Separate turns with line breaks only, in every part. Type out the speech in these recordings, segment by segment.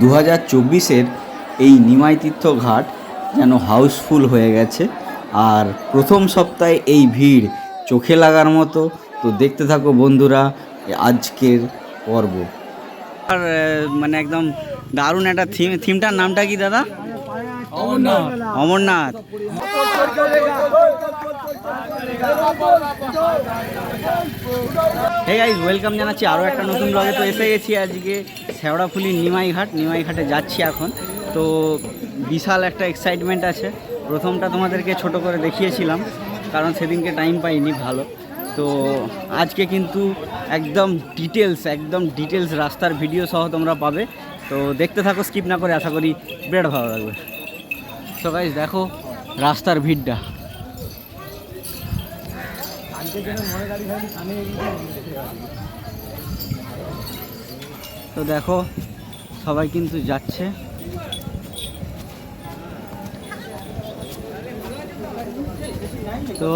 দু হাজার চব্বিশের এই নিমাই তীর্থ ঘাট যেন হাউসফুল হয়ে গেছে। আর প্রথম সপ্তাহে এই ভিড় চোখে লাগার মতো। তো দেখতে থাকো বন্ধুরা আজকের পর্ব। আর মানে একদম দারুণ একটা থিম, থিমটার নামটা কি দাদা? Amarnath. Amarnath. Hey guys welcome জানাচ্ছি আরও একটা নতুন ব্লগে তো এসে গেছি আজকে শেওড়াফুলি নিমাই ঘাট নিমাই ঘাটে যাচ্ছি এখন। তো বিশাল একটা এক্সাইটমেন্ট আছে। প্রথমটা তোমাদেরকে ছোট করে দেখিয়েছিলাম, কারণ সেদিনকে টাইম পাইনি ভালো। তো আজকে কিন্তু একদম ডিটেলস একদম ডিটেলস রাস্তার ভিডিও সহ তোমরা পাবে। তো দেখতে থাকো স্কিপ না করে আশা করি বিরাট ভালো লাগবে। তো গাইজ দেখো রাস্তার ভিড়টা। তো দেখো, সবাই কিন্তু যাচ্ছে। তো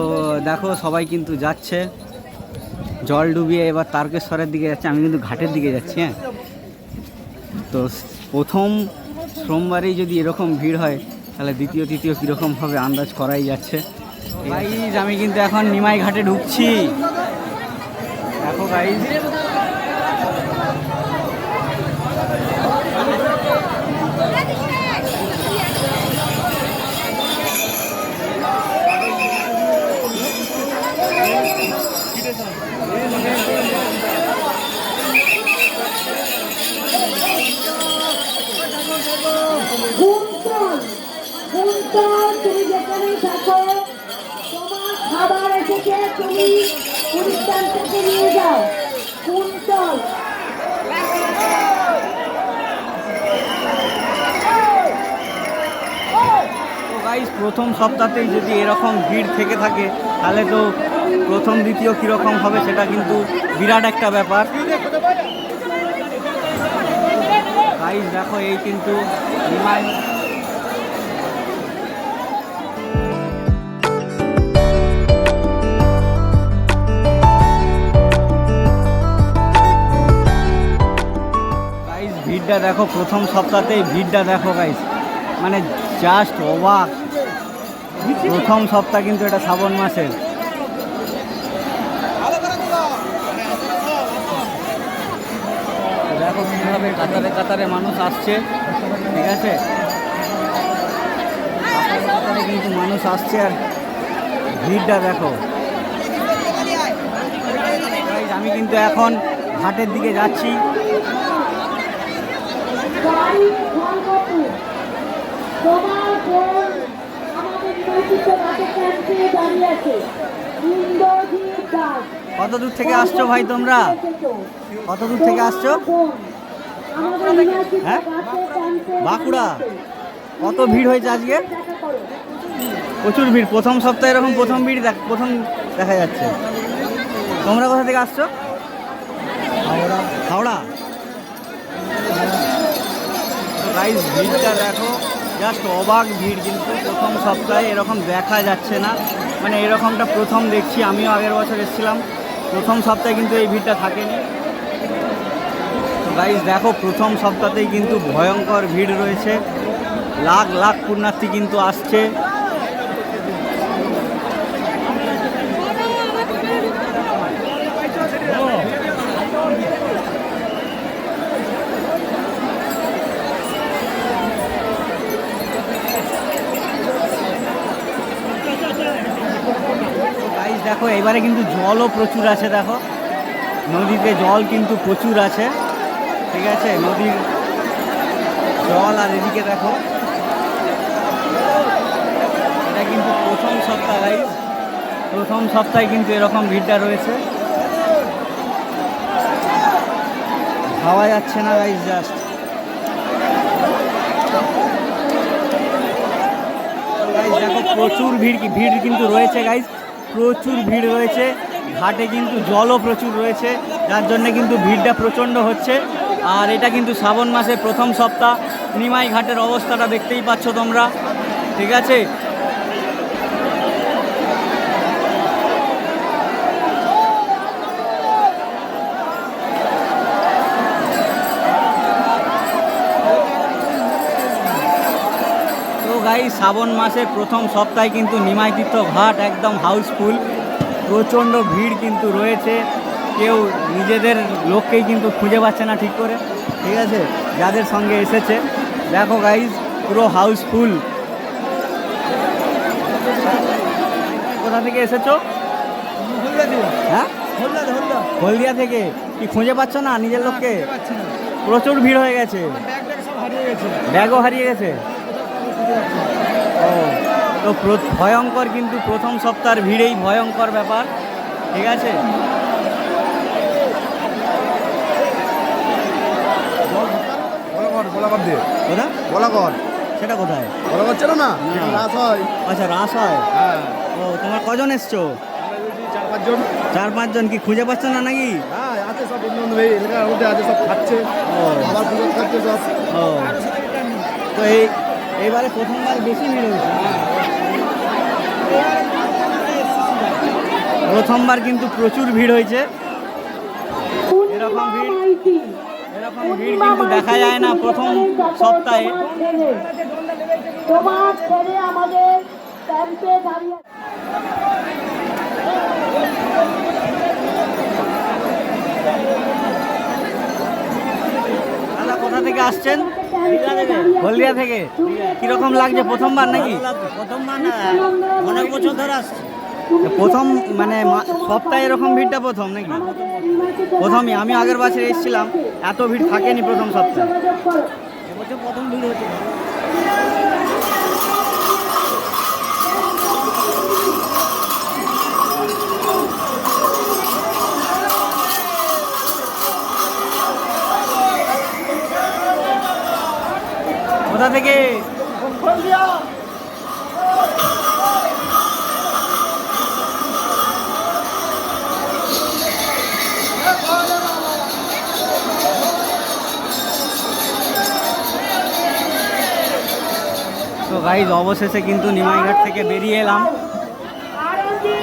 দেখো, সবাই কিন্তু যাচ্ছে। জল ডুবিয়ে এবার তারকেশ্বরের দিকে যাচ্ছে। আমি কিন্তু ঘাটের দিকে যাচ্ছি হ্যাঁ। তো প্রথম সোমবারেই যদি এরকম ভিড় হয়, তাহলে দ্বিতীয়, তৃতীয় কীরকম হবে আন্দাজ করাই যাচ্ছে। গাইজ আমি কিন্তু এখন নিমাই ঘাটে ঢুকছি। দেখো গাইজ
তুমি নিয়ে যাও।
প্রথম সপ্তাহতেই যদি এরকম ভিড় থেকে থাকে, তাহলে তো প্রথম, দ্বিতীয় কীরকম হবে সেটা কিন্তু বিরাট একটা ব্যাপার। গাইজ দেখো, এই কিন্তু ভিড়টা দেখো, প্রথম সপ্তাহতেই ভিড়টা দেখো গাইস মানে জাস্ট অবাক। প্রথম সপ্তাহ কিন্তু এটা শ্রাবণ মাসের দেখো কীভাবে কাতারে কাতারে মানুষ আসছে, ঠিক আছে? কাতারে কাতারে কিন্তু মানুষ আসছে আর ভিড়টা দেখো। আমি কিন্তু এখন ঘাটের দিকে যাচ্ছি।
গাড়ি ধর্মপুর তোমার বোন আমাদের নৈতিক ঘাটে ক্যাম্পে দাঁড়িয়ে আছে ইন্দ্রজিৎ দাস।
কত দূর থেকে আসছো ভাই তোমরা? কত দূর থেকে আসছো? হ্যাঁ? বাঁকুড়া। কত ভিড় হয়েছে আজকে? প্রচুর ভিড়। প্রথম সপ্তাহে এরকম প্রথম ভিড় দেখ প্রথম দেখা যাচ্ছে। তোমরা কোথা থেকে আসছো? হাওড়া। হাওড়া? প্রাইস ভিড়টা দেখো জাস্ট অবাক ভিড় কিন্তু প্রথম সপ্তাহে এরকম দেখা যাচ্ছে না। মানে এরকমটা প্রথম দেখছি, আমিও আগের বছর এসেছিলাম। প্রথম সপ্তাহে কিন্তু এই ভিড়টা থাকেনি। তো গাইজ দেখো, প্রথম সপ্তাহতেই কিন্তু ভয়ঙ্কর ভিড় রয়েছে। লাখ লাখ পুণ্যার্থী কিন্তু আসছে গাইজ দেখো এবারে কিন্তু জলও প্রচুর আছে, দেখো। নদীতে জল কিন্তু প্রচুর আছে। ঠিক আছে? নদীর জল আর এদিকে দেখো। এটা কিন্তু প্রথম সপ্তাহ প্রথম সপ্তাহে কিন্তু এরকম ভিড়টা রয়েছে। খাওয়া যাচ্ছে না গাইজ জাস্ট দেখো, প্রচুর ভিড় ভিড় কিন্তু রয়েছে গাইজ প্রচুর ভিড় রয়েছে। ঘাটে কিন্তু জলও প্রচুর রয়েছে। যার জন্য কিন্তু ভিড়টা প্রচণ্ড হচ্ছে। আর এটা কিন্তু শ্রাবণ মাসের প্রথম সপ্তাহ। নিমাই ঘাটের অবস্থাটা দেখতেই পাচ্ছ তোমরা। ঠিক আছে? গাই শ্রাবণ মাসের প্রথম সপ্তাহে কিন্তু নিমাইতীর্থ ঘাট একদম হাউসফুল। প্রচণ্ড ভিড় কিন্তু রয়েছে। কেউ নিজেদের লোককেই কিন্তু খুঁজে পাচ্ছে না ঠিক করে। ঠিক আছে? যাদের সঙ্গে এসেছে। দেখো গাইজ পুরো হাউসফুল। কোথা থেকে এসেছ? হ্যাঁ? হলদিয়া থেকে। কি খুঁজে পাচ্ছ না নিজের লোককে? প্রচুর ভিড় হয়ে গেছে। ব্যাগও হারিয়ে গেছে। ও তো ভয়ঙ্কর কিন্তু প্রথম সপ্তাহের ভিড়েই ভয়ঙ্কর ব্যাপার ঠিক আছে?
বলাকর
সেটা কোথায়?
বলাকর ছিল না?
না।
রাস হয়।
আচ্ছা রাস হয়?
হ্যাঁ।
ও তোমার কজন এসছো?
চার পাঁচজন।
চার পাঁচজন কি খুঁজে পাচ্ছ না নাকি?
হ্যাঁ আছে সব বন্ধু বান্ধব এই এলাকার মধ্যে আছে সব খাচ্ছে।
ও।
আবার পুজো খাচ্ছে সব।
ও। তো এই এবারে প্রথমবার বেশি ভিড় হয়েছে। প্রথমবার কিন্তু প্রচুর ভিড় হয়েছে। এরকম ভিড় এরকম ভিড় কিন্তু দেখা যায় না প্রথম সপ্তাহে।
তোমার ছেলে আমাদের ক্যাম্পে দাঁড়িয়ে
কোথা থেকে আসছেন? হলদিয়া থেকে? কীরকম লাগছে? প্রথমবার নাকি? প্রথমবার না অনেক বছর ধরে আসছে। প্রথম মানে সপ্তাহে এরকম ভিড়টা প্রথম নাকি? প্রথমই আমি আগের বছর এসেছিলাম এত ভিড় থাকেনি প্রথম সপ্তাহে। এবছর প্রথম ভিড় হচ্ছে কোথা থেকে? তো গাইজ অবশেষে কিন্তু নিমাইঘাট থেকে বেরিয়ে এলাম।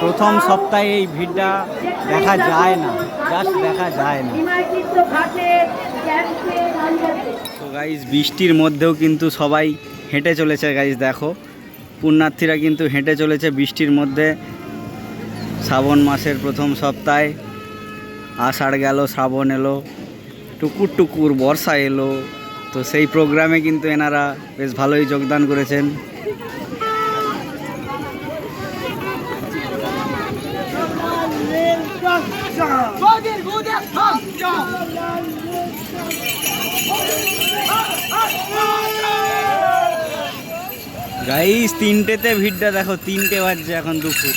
প্রথম সপ্তাহে এই ভিড়টা দেখা যায় না জাস্ট দেখা যায় না। গাইজ বৃষ্টির মধ্যেও কিন্তু সবাই হেঁটে চলেছে গাইজ দেখো। পুণ্যার্থীরা কিন্তু হেঁটে চলেছে বৃষ্টির মধ্যে। শ্রাবণ মাসের প্রথম সপ্তাহে আষাঢ় গেল, শ্রাবণ এলো, টুকুর টুকুর বর্ষা এলো। তো সেই প্রোগ্রামে কিন্তু এনারা বেশ ভালোই যোগদান করেছেন। গাইস তিনটেতে ভিড়টা দেখো তিনটে বাজছে এখন দুপুর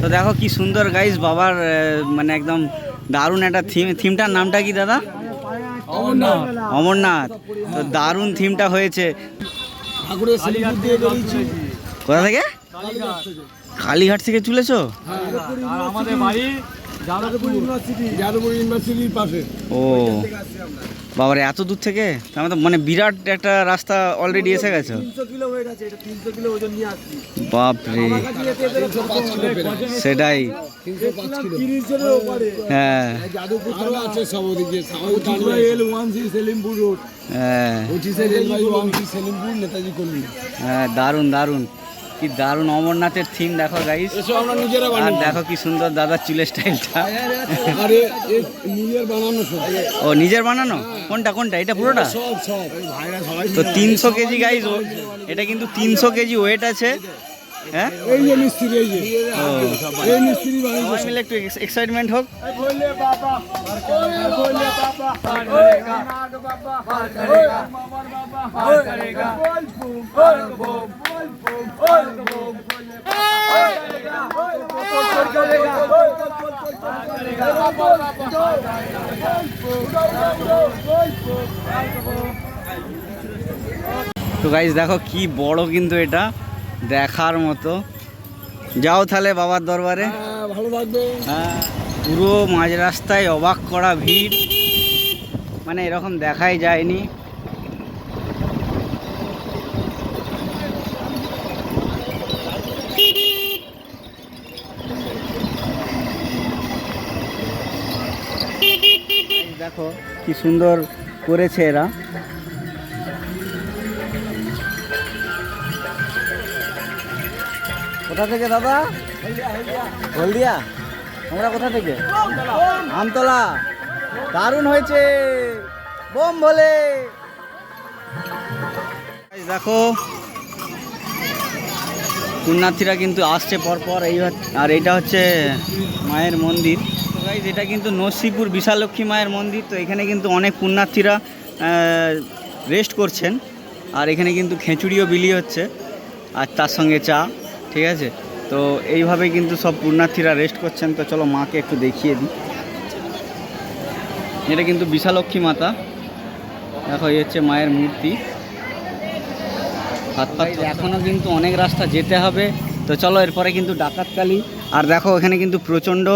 তো দেখো কি সুন্দর গাইস বাবার মানে একদম দারুণ একটা থিম থিমটার নামটা কি দাদা? অমরনাথ। তো দারুণ থিমটা হয়েছে। কোথা থেকে? কালীঘাট থেকে চলেছো
আমাদের বাড়ি যাদবপুর ইউনিভার্সিটি যাদবপুর ইউনিভার্সিটির পাশে।
ও। বাবারে এত দূর থেকে? মানে তো মানে বিরাট একটা রাস্তা অলরেডি এসে গেছো। বাপরে। সেটাই। হ্যাঁ।
যাদবপুর আরও আছে সব ওদিকে। পঁচিশে L one C Selimpur road
হ্যাঁ।
পঁচিশে রেলবাই one C Selimpur Netaji colony.
হ্যাঁ দারুণ দারুণ। কি দারুণ অমরনাথের থিম দেখো গাইস
এসব আমরা নিজেরা
আর দেখো কি সুন্দর দাদা চুলের স্টাইলটা
আরে নিজের বানানো
ও নিজের বানানো? কোনটা কোনটা? এটা পুরোটা? তো তিনশো কেজি গাইস এটা কিন্তু তিনশো কেজি ওয়েট আছে। হ্যাঁ
এই যে মিস্ত্রি এই যে
ও
এই মিস্ত্রি বানিয়েছে
সবাই মিলে একটু এক্সাইটমেন্ট হোক
বললে বাবা বললে বাবা বার করেগা বাবা বার করেগা মামার বাবা বার করেগা বল বুম বল বুম বল বুম বল বুম বললে বাবা বার করেগা বল করেগা বল
তো গাইজ দেখো কি বড় কিন্তু এটা দেখার মতো। যাও তাহলে বাবার দরবারে।
ভালো থাকবে।
হ্যাঁ পুরো মাঝ রাস্তায় অবাক করা ভিড়। মানে এরকম দেখাই যায়নি। দেখো কি সুন্দর করেছে এরা। কোথা থেকে, দাদা? হলদিয়া। তোমরা কোথা থেকে? আমতলা। দারুণ হয়েছে। বোম বলে দেখো, পুণ্যার্থীরা কিন্তু আসছে পরপর। এই আর এইটা হচ্ছে মায়ের মন্দির। এটা কিন্তু নরসিপুর বিশালক্ষ্মী মায়ের মন্দির। তো এখানে কিন্তু অনেক পুণ্যার্থীরা রেস্ট করছেন। আর এখানে কিন্তু খেঁচুড়িও বিলি হচ্ছে। আর তার সঙ্গে চা। ঠিক আছে? তো এইভাবে কিন্তু সব পুণ্যার্থীরা রেস্ট করছেন। তো চলো মাকে একটু দেখিয়ে দিই। এটা কিন্তু বিশালক্ষ্মী মাতা। দেখো এই হচ্ছে মায়ের মূর্তি। হাত পাত এখনও কিন্তু অনেক রাস্তা যেতে হবে। তো চলো এরপরে কিন্তু ডাকাতকালী। আর দেখো এখানে কিন্তু প্রচণ্ড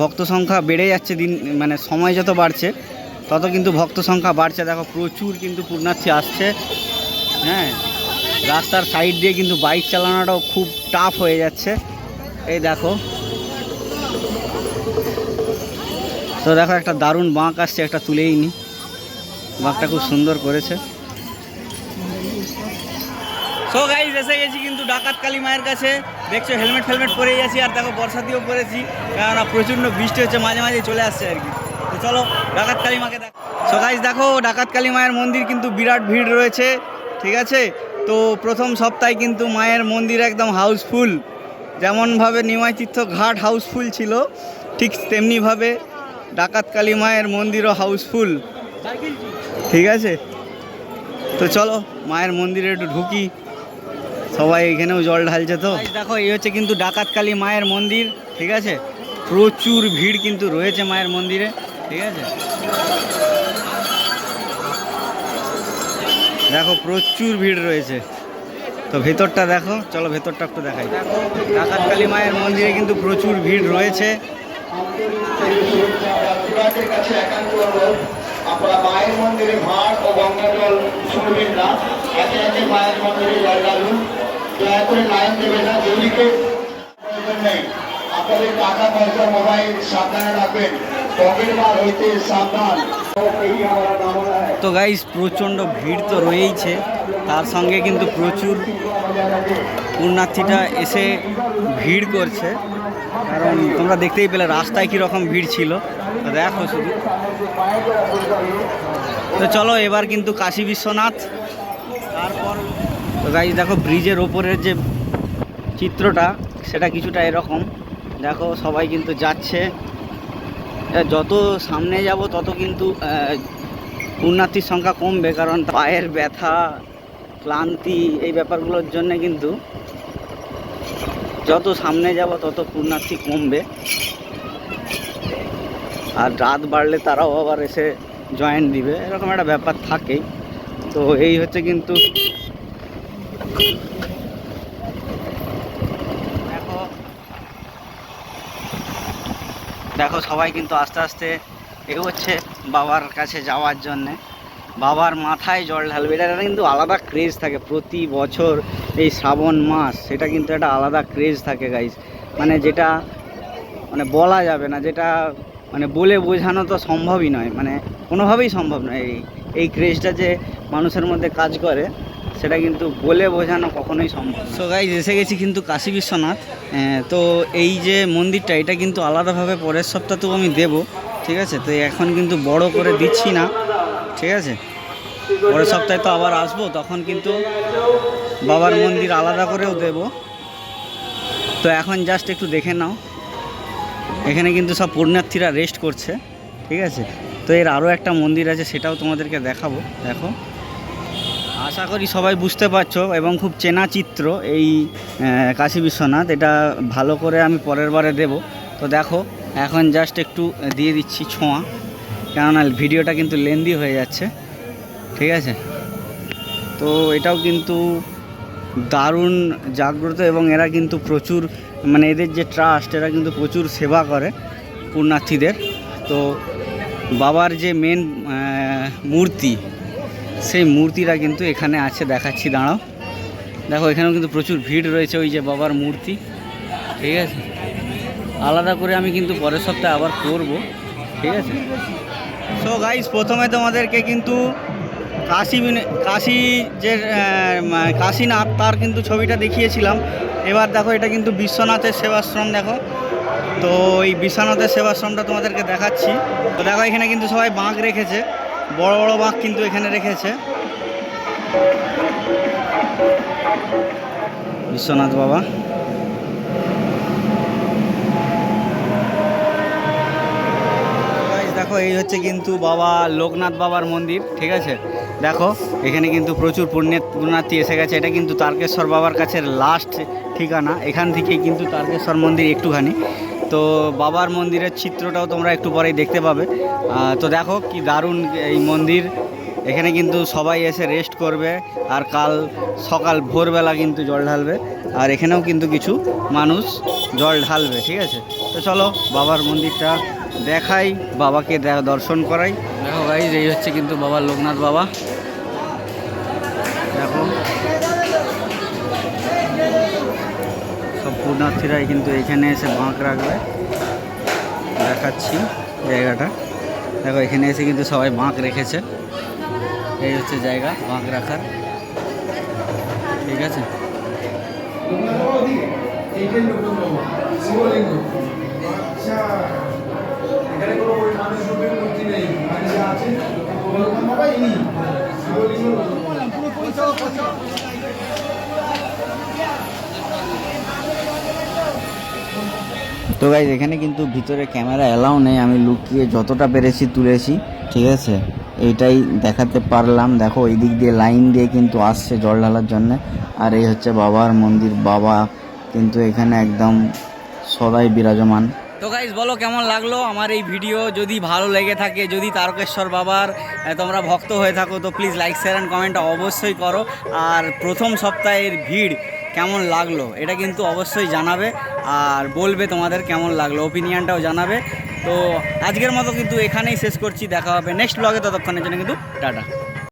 ভক্ত সংখ্যা বেড়ে যাচ্ছে দিন মানে সময় যত বাড়ছে তত কিন্তু ভক্ত সংখ্যা বাড়ছে। দেখো প্রচুর কিন্তু পূর্ণার্থী আসছে। হ্যাঁ? রাস্তার সাইড দিয়ে কিন্তু বাইক চালানোটাও খুব টাফ হয়ে যাচ্ছে। এই দেখো। তো দেখো, একটা দারুণ বাঁক আসছে, একটা তুলেই নি। বাঁকটা খুব সুন্দর করেছে। সো গাইজ এসে গেছি কিন্তু ডাকাত কালী মায়ের কাছে। দেখছ হেলমেট ফেলমেট পরে গেছি আর দেখো বর্ষা দিয়েও পরেছি। কেননা প্রচণ্ড বৃষ্টি হচ্ছে, মাঝে মাঝে চলে আসছে আর কি। তো চলো, ডাকাত কালী মাকে দেখ সো গাইজ দেখো, ডাকাত কালী মায়ের মন্দির কিন্তু বিরাট ভিড় রয়েছে। ঠিক আছে? তো প্রথম সপ্তাহে কিন্তু মায়ের মন্দির একদম হাউসফুল। যেমনভাবে নিমাই তীর্থ ঘাট হাউসফুল ছিল, ঠিক তেমনিভাবে ডাকাত কালী মায়ের মন্দিরও হাউসফুল। ঠিক আছে? তো চলো, মায়ের মন্দিরে একটু ঢুকি। সবাই এখানেও জল ঢালছে তো। দেখো, এই হচ্ছে কিন্তু ডাকাতকালী মায়ের মন্দির, ঠিক আছে? প্রচুর ভিড় কিন্তু রয়েছে মায়ের মন্দিরে, ঠিক আছে? দেখো প্রচুর ভিড় রয়েছে। তো ভেতরটা দেখো, চলো ভেতরটা একটু দেখাই। দেখো ডাকাতকালী মায়ের মন্দিরে কিন্তু প্রচুর ভিড় রয়েছে।
আপনাদের টাকা পয়সা মোবাইল সাবধানে রাখবেন। পকেট মার হইতে সাবধান।
তো গাইস প্রচণ্ড ভিড় তো রয়েইছে। তার সঙ্গে কিন্তু প্রচুর পুণ্যার্থীরা এসে ভিড় করছে। কারণ তোমরা দেখতেই পেলে রাস্তায় কীরকম ভিড় ছিল। দেখো শুধু। তো চলো এবার কিন্তু কাশী বিশ্বনাথ। তারপর তো গাইস দেখো ব্রিজের ওপরের যে চিত্রটা, সেটা কিছুটা এরকম। দেখো সবাই কিন্তু যাচ্ছে। যত সামনে যাব তত কিন্তু পুণ্যার্থীর সংখ্যা কমবে, কারণ পায়ের ব্যথা, ক্লান্তি, এই ব্যাপারগুলোর জন্য কিন্তু যত সামনে যাব তত পুণ্যার্থী কমবে। আর রাত বাড়লে তারাও আবার এসে জয়েন দিবে, এরকম একটা ব্যাপার থাকেই। তো এই হচ্ছে কিন্তু দেখো দেখো সবাই কিন্তু আস্তে আস্তে এগোচ্ছে বাবার কাছে যাওয়ার জন্যে। বাবার মাথায় জল ঢালবে, এটা কিন্তু আলাদা ক্রেজ থাকে প্রতি বছর এই শ্রাবণ মাস, সেটা কিন্তু একটা আলাদা ক্রেজ থাকে গাইজ মানে যেটা মানে বলা যাবে না, যেটা মানে বলে বোঝানো তো সম্ভবই নয়। মানে কোনোভাবেই সম্ভব নয় এই এই ক্রেজটা যে মানুষের মধ্যে কাজ করে। সেটা কিন্তু বলে বোঝানো কখনোই সম্ভব সো এসে গেছি কিন্তু কাশী বিশ্বনাথ। তো এই যে মন্দিরটা, এটা কিন্তু আলাদাভাবে পরের সপ্তাহতেও আমি দেব, ঠিক আছে? তো এখন কিন্তু বড় করে দিচ্ছি না, ঠিক আছে? পরের সপ্তাহে তো আবার আসব, তখন কিন্তু বাবার মন্দির আলাদা করেও দেব। তো এখন জাস্ট একটু দেখে নাও। এখানে কিন্তু সব পুণ্যার্থীরা রেস্ট করছে, ঠিক আছে? তো এর আরও একটা মন্দির আছে, সেটাও তোমাদেরকে দেখাবো, দেখো। আশা করি সবাই বুঝতে পারছ এবং খুব চেনা চিত্র এই কাশী বিশ্বনাথ। এটা ভালো করে আমি পরের বারে দেবো। তো দেখো, এখন জাস্ট একটু দিয়ে দিচ্ছি ছোঁয়া। কেননা ভিডিওটা কিন্তু লেন্দি হয়ে যাচ্ছে। ঠিক আছে? তো এটাও কিন্তু দারুণ জাগ্রত এবং এরা কিন্তু প্রচুর মানে এদের যে ট্রাস্ট এরা কিন্তু প্রচুর সেবা করে পুণ্যার্থীদের। তো বাবার যে মেন মূর্তি সেই মূর্তিটা কিন্তু এখানে আছে, দেখাচ্ছি, দাঁড়াও। দেখো, এখানেও কিন্তু প্রচুর ভিড় রয়েছে ওই যে বাবার মূর্তি। ঠিক আছে? আলাদা করে আমি কিন্তু পরের সপ্তাহে আবার করব। ঠিক আছে? সো গাইস প্রথমে তোমাদেরকে কিন্তু কাশী কাশী যে কাশীনাথ, তার কিন্তু ছবিটা দেখিয়েছিলাম। এবার দেখো, এটা কিন্তু বিশ্বনাথের সেবাশ্রম, দেখো। তো, এই বিশ্বনাথের সেবাশ্রমটা তোমাদেরকে দেখাচ্ছি। তো, দেখো, এখানে কিন্তু সবাই বাঁক রেখেছে। বড় বড় বাঘ কিন্তু এখানে রেখেছে। বিশ্বনাথ বাবা। দেখো, এই হচ্ছে কিন্তু বাবা লোকনাথ বাবার মন্দির, ঠিক আছে? দেখো, এখানে কিন্তু প্রচুর পুণ্য পুণ্যার্থী এসে গেছে। এটা কিন্তু তারকেশ্বর বাবার কাছে লাস্ট ঠিকানা। এখান থেকেই কিন্তু তারকেশ্বর মন্দির একটুখানি। তো বাবার মন্দিরের চিত্রটাও তোমরা একটু পরেই দেখতে পাবে। তো দেখো কি দারুণ এই মন্দির। এখানে কিন্তু সবাই এসে রেস্ট করবে আর কাল সকাল ভোরবেলা কিন্তু জল ঢালবে। আর এখানেও কিন্তু কিছু মানুষ জল ঢালবে, ঠিক আছে? তো চলো বাবার মন্দিরটা দেখাই, বাবাকে দর্শন করাই। দেখো গাইজ এই হচ্ছে কিন্তু বাবা লোকনাথ বাবা। সব পুণ্যার্থীরাই কিন্তু এখানে এসে বাঁক রাখবে। দেখাচ্ছি জায়গাটা। দেখো, এখানে এসে কিন্তু সবাই বাঁক রেখেছে। এই হচ্ছে জায়গা, বাঁক রাখার। ঠিক আছে?
আছে?
তো গাইজ এখানে কিন্তু ভিতরে ক্যামেরা অ্যালাউ নেই। আমি লুকিয়ে যতটা পেরেছি তুলেছি, ঠিক আছে? এইটাই দেখাতে পারলাম। দেখো ওই দিক দিয়ে লাইন দিয়ে কিন্তু আসছে জল ঢালার জন্য। আর এই হচ্ছে বাবার মন্দির, বাবা কিন্তু এখানে একদম সদাই বিরাজমান। তো গাইজ বলো কেমন লাগল আমার এই ভিডিও যদি ভালো লেগে থাকে, যদি তারকেশ্বর বাবার তোমরা ভক্ত হয়ে থাকো, তো please like share and comment অবশ্যই করো। আর প্রথম সপ্তাহের ভিড় কেমন লাগল? এটা কিন্তু অবশ্যই জানাবে আর বলবে তোমাদের কেমন লাগল ওপিনিয়নটাও জানাবে। তো আজকের মতো কিন্তু এখানেই শেষ করছি, দেখা হবে নেক্সট ব্লগে ততক্ষণের জন্য কিন্তু টাটা।